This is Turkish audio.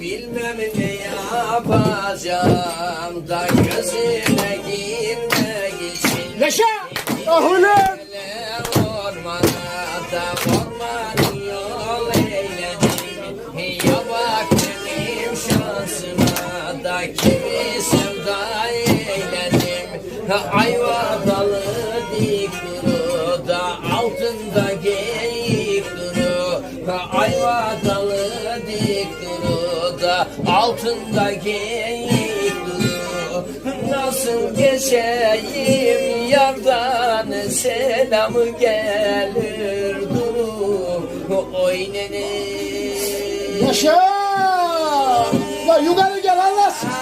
Bilmem ne yapacağım da gözüne girmek için Yaşa! Ah ulan! Hele ormana da orman yol eyledim Ya bak benim şansıma da kimi sevda eyledim Ayva dalı altında geyik duru Ayva dalı dik duru da altında geyik duru Nasıl geçeyim yardan selamı gelir duru Oy nene Yaşa! Yukarı gel Allah!